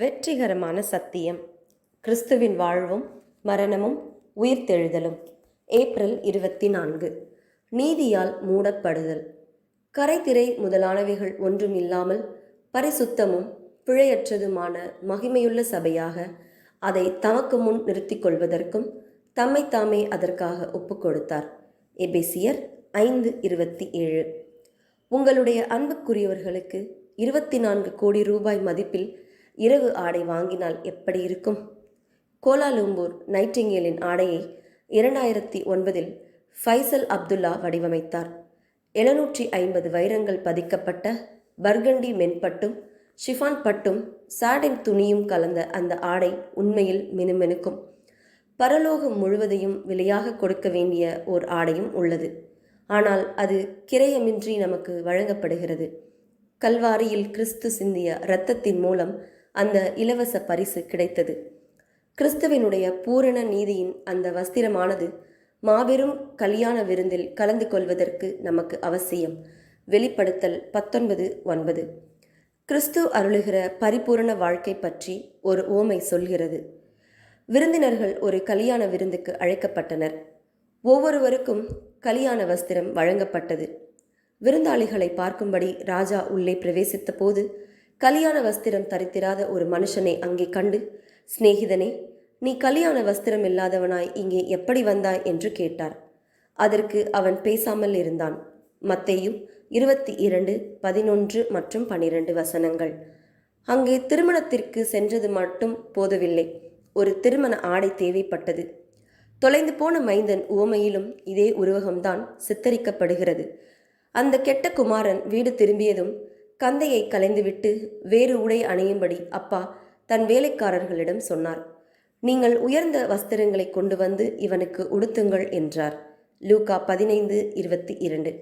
வெற்றிகரமான சத்தியம். கிறிஸ்துவின் வாழ்வும் மரணமும் உயிர்த்தெழுதலும். ஏப்ரல் இருபத்தி நான்கு நீதியால் மூடப்படுதல். கரைத்திரை முதலானவைகள் ஒன்றும் இல்லாமல் பரிசுத்தமும் பிழையற்றதுமான மகிமையுள்ள சபையாக அதை தமக்கு முன் நிறுத்திக் கொள்வதற்கும் தம்மை தாமே அதற்காக ஒப்புக்கொடுத்தார் எபேசியர் ஐந்து இருபத்தி ஏழு. உங்களுடைய அன்புக்குரியவர்களுக்கு இருபத்தி நான்கு கோடி ரூபாய் மதிப்பில் இரவு ஆடை வாங்கினால் எப்படி இருக்கும்? கோலாலும்பூர் நைட்டிங்கேலின் ஆடையை இரண்டாயிரத்தி ஒன்பதில் ஃபைசல் அப்துல்லா வடிவமைத்தார். எழுநூற்றி ஐம்பது வைரங்கள் பதிக்கப்பட்ட பர்கண்டி மென்பட்டும் ஷிஃபான் பட்டும் சாடின் துணியும் கலந்த அந்த ஆடை உண்மையில் மினுமெனுக்கும். பரலோகம் முழுவதையும் விலையாக கொடுக்க வேண்டிய ஓர் ஆடையும் உள்ளது. ஆனால் அது கிரயமின்றி நமக்கு வழங்கப்படுகிறது. கல்வாரியில் கிறிஸ்து சிந்திய இரத்தத்தின் மூலம் அந்த இலவச பரிசு கிடைத்தது. கிறிஸ்துவினுடைய பூரண நீதியின் அந்த வஸ்திரமானது மாபெரும் கல்யாண விருந்தில் கலந்து கொள்வதற்கு நமக்கு அவசியம். வெளிப்படுத்தல் பத்தொன்பது ஒன்பது. கிறிஸ்து அருளுகிற பரிபூரண வாழ்க்கை பற்றி ஒரு ஓமை சொல்கிறது. விருந்தினர்கள் ஒரு கல்யாண விருந்துக்கு அழைக்கப்பட்டனர். ஒவ்வொருவருக்கும் கல்யாண வஸ்திரம் வழங்கப்பட்டது. விருந்தாளிகளை பார்க்கும்படி ராஜா உள்ளே பிரவேசித்த போது கல்யாண வஸ்திரம் தரித்திராத ஒரு மனுஷனை அங்கே கண்டு சிநேகிதனே நீ கல்யாண வஸ்திரம் இல்லாதவனாய் இங்கே எப்படி வந்தாய்? என்று கேட்டார். அதற்கு அவன் பேசாமல் இருந்தான். மத்தையும் இருபத்தி இரண்டு பதினொன்று மற்றும் பனிரெண்டு வசனங்கள். அங்கே திருமணத்திற்கு சென்றது மட்டும் போதவில்லை. ஒரு திருமண ஆடை தேவைப்பட்டது. தொலைந்து போன மைந்தன் உவமையிலும் இதே உருவகம்தான் சித்தரிக்கப்படுகிறது. அந்த கெட்ட குமாரன் வீடு திரும்பியதும் கந்தையை கலைந்துவிட்டு வேறு உடை அணியும்படி அப்பா தன் வேலைக்காரர்களிடம் சொன்னார். நீங்கள் உயர்ந்த வஸ்திரங்களை கொண்டு வந்து இவனுக்கு உடுத்துங்கள் என்றார். லூகா பதினைந்து இருபத்தி இரண்டு.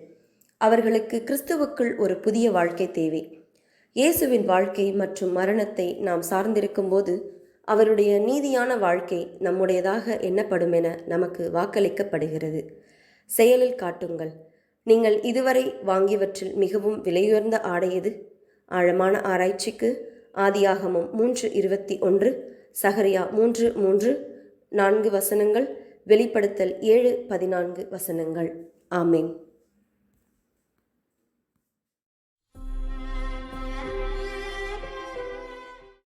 அவர்களுக்கு கிறிஸ்துவுக்குள் ஒரு புதிய வாழ்க்கை தேவை. இயேசுவின் வாழ்க்கை மற்றும் மரணத்தை நாம் சார்ந்திருக்கும் போது அவருடைய நீதியான வாழ்க்கை நம்முடையதாக எண்ணப்படும் என நமக்கு வாக்களிக்கப்படுகிறது. செயலில் காட்டுங்கள். நீங்கள் இதுவரை வாங்கியவற்றில் மிகவும் விலையுயர்ந்த ஆடை எது? ஆழமான ஆராய்ச்சிக்கு ஆதியாகமம் மூன்று இருபத்தி ஒன்று சஹரியா மூன்று மூன்று நான்கு வசனங்கள் வெளிப்படுத்தல் ஏழு பதினான்கு வசனங்கள். ஆமேன்.